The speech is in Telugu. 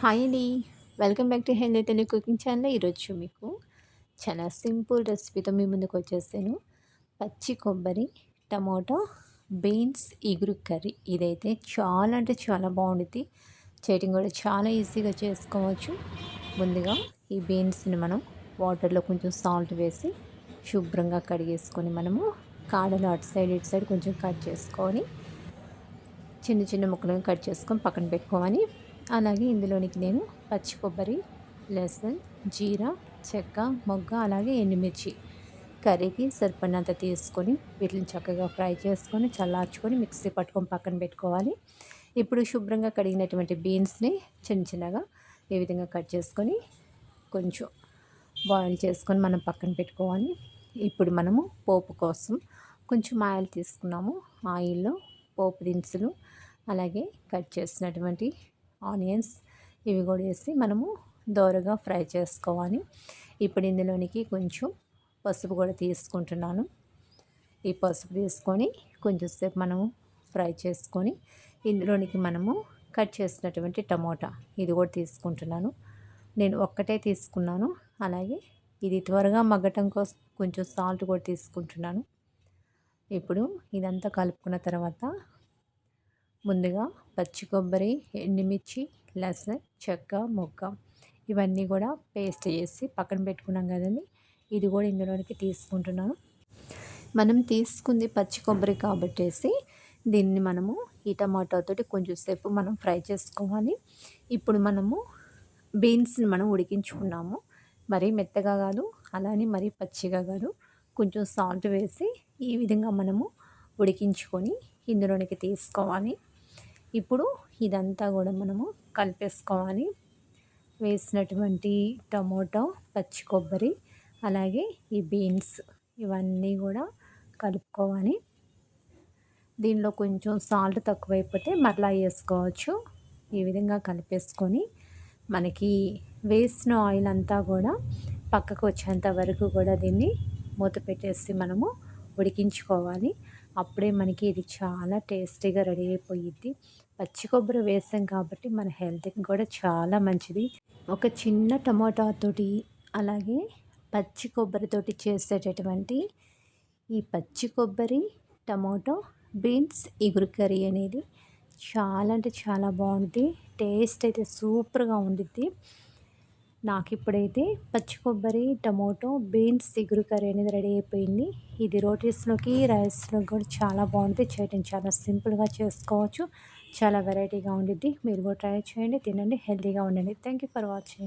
హాయ్ అండి. Welcome back to healthy Telugu cooking channel. ఈరోజు మీకు చాలా సింపుల్ రెసిపీతో మీ ముందుకు వచ్చేసాను. పచ్చి కొబ్బరి టమాటో బీన్స్ ఇగురు కర్రీ. ఇదైతే చాలా అంటే చాలా బాగుంటుంది చేయటం కూడా చాలా ఈజీగా చేసుకోవచ్చు. ముందుగా ఈ బీన్స్ని మనం వాటర్లో కొంచెం సాల్ట్ వేసి శుభ్రంగా కడిగేసుకొని మనము కాడలు అటు సైడ్ ఇటు సైడ్ కొంచెం కట్ చేసుకొని చిన్న చిన్న ముక్కలను కట్ చేసుకొని పక్కన పెట్టుకోమని అలాగే ఇందులోనికి నేను పచ్చి కొబ్బరి లెసన్ జీరా చెక్క మొగ్గ అలాగే ఎండుమిర్చి కర్రీకి సరిపడినంత తీసుకొని వీటిని చక్కగా ఫ్రై చేసుకొని చల్లార్చుకొని మిక్సీ పట్టుకొని పక్కన పెట్టుకోవాలి. ఇప్పుడు శుభ్రంగా కడిగినటువంటి బీన్స్ని చిన్న చిన్నగా ఈ విధంగా కట్ చేసుకొని కొంచెం బాయిల్ చేసుకొని మనం పక్కన పెట్టుకోవాలి. ఇప్పుడు మనము పోపు కోసం కొంచెం ఆయిల్ తీసుకున్నాము. ఆయిల్లో పోపు దినుసులు అలాగే కట్ చేసినటువంటి ఆనియన్స్ ఇవి కూడా వేసి మనము దోరగా ఫ్రై చేసుకోవాలి. ఇప్పుడు ఇందులోనికి కొంచెం పసుపు కూడా తీసుకుంటున్నాను. ఈ పసుపు తీసుకొని కొంచెంసేపు మనము ఫ్రై చేసుకొని ఇందులోనికి మనము కట్ చేసినటువంటి టమోటా ఇది కూడా తీసుకుంటున్నాను. నేను ఒక్కటే తీసుకున్నాను. అలాగే ఇది త్వరగా మగ్గటం కోసం కొంచెం సాల్ట్ కూడా తీసుకుంటున్నాను. ఇప్పుడు ఇదంతా కలుపుకున్న తర్వాత ముందుగా పచ్చి కొబ్బరి ఎండుమిర్చి లసన్ చెక్క మొక్క ఇవన్నీ కూడా పేస్ట్ చేసి పక్కన పెట్టుకున్నాం కదండి. ఇది కూడా ఇందులోనికి తీసుకుంటున్నాను. మనం తీసుకుంది పచ్చి కొబ్బరి కాబట్టేసి దీన్ని మనము ఈ టమాటాతోటి కొంచెం సేపు మనం ఫ్రై చేసుకోవాలి. ఇప్పుడు మనము బీన్స్ని మనం ఉడికించుకున్నాము. మరీ మెత్తగా కాదు అలానే మరీ పచ్చిగా కాదు కొంచెం సాల్ట్ వేసి ఈ విధంగా మనము ఉడికించుకొని ఇందులోనికి తీసుకోవాలి. ఇప్పుడు ఇదంతా కూడా మనము కలిపేసుకోవాలి. వేసినటువంటి టమోటో పచ్చి కొబ్బరి అలాగే ఈ బీన్స్ ఇవన్నీ కూడా కలుపుకోవాలి. దీనిలో కొంచెం సాల్ట్ తక్కువైపోతే మరలా వేసుకోవచ్చు. ఈ విధంగా కలిపేసుకొని మనకి వేసిన ఆయిల్ అంతా కూడా పక్కకు వచ్చేంత వరకు కూడా దీన్ని మూత పెట్టేసి మనము ఉడికించుకోవాలి. అప్పుడే మనకి ఇది చాలా టేస్టీగా రెడీ అయిపోయిద్ది. పచ్చి కొబ్బరి వేసాం కాబట్టి మన హెల్త్కి కూడా చాలా మంచిది. ఒక చిన్న టమోటాతోటి అలాగే పచ్చి కొబ్బరితోటి చేసేటటువంటి ఈ పచ్చి కొబ్బరి టమాటో బీన్స్ ఇగురు కర్రీ అనేది చాలా అంటే చాలా బాగుంటుంది టేస్ట్ అయితే సూపర్గా ఉండిద్ది. నాకు ఇప్పుడైతే పచ్చి కొబ్బరి టమోటో బీన్స్ చిగురు కర్రీ అనేది రెడీ అయిపోయింది. ఇది రోటీస్లోకి రైస్లోకి కూడా చాలా బాగుంటుంది. చేయటం చాలా సింపుల్గా చేసుకోవచ్చు. చాలా వెరైటీగా ఉండిద్ది. మీరు కూడా ట్రై చేయండి తినండి హెల్తీగా ఉండండి. Thank you for watching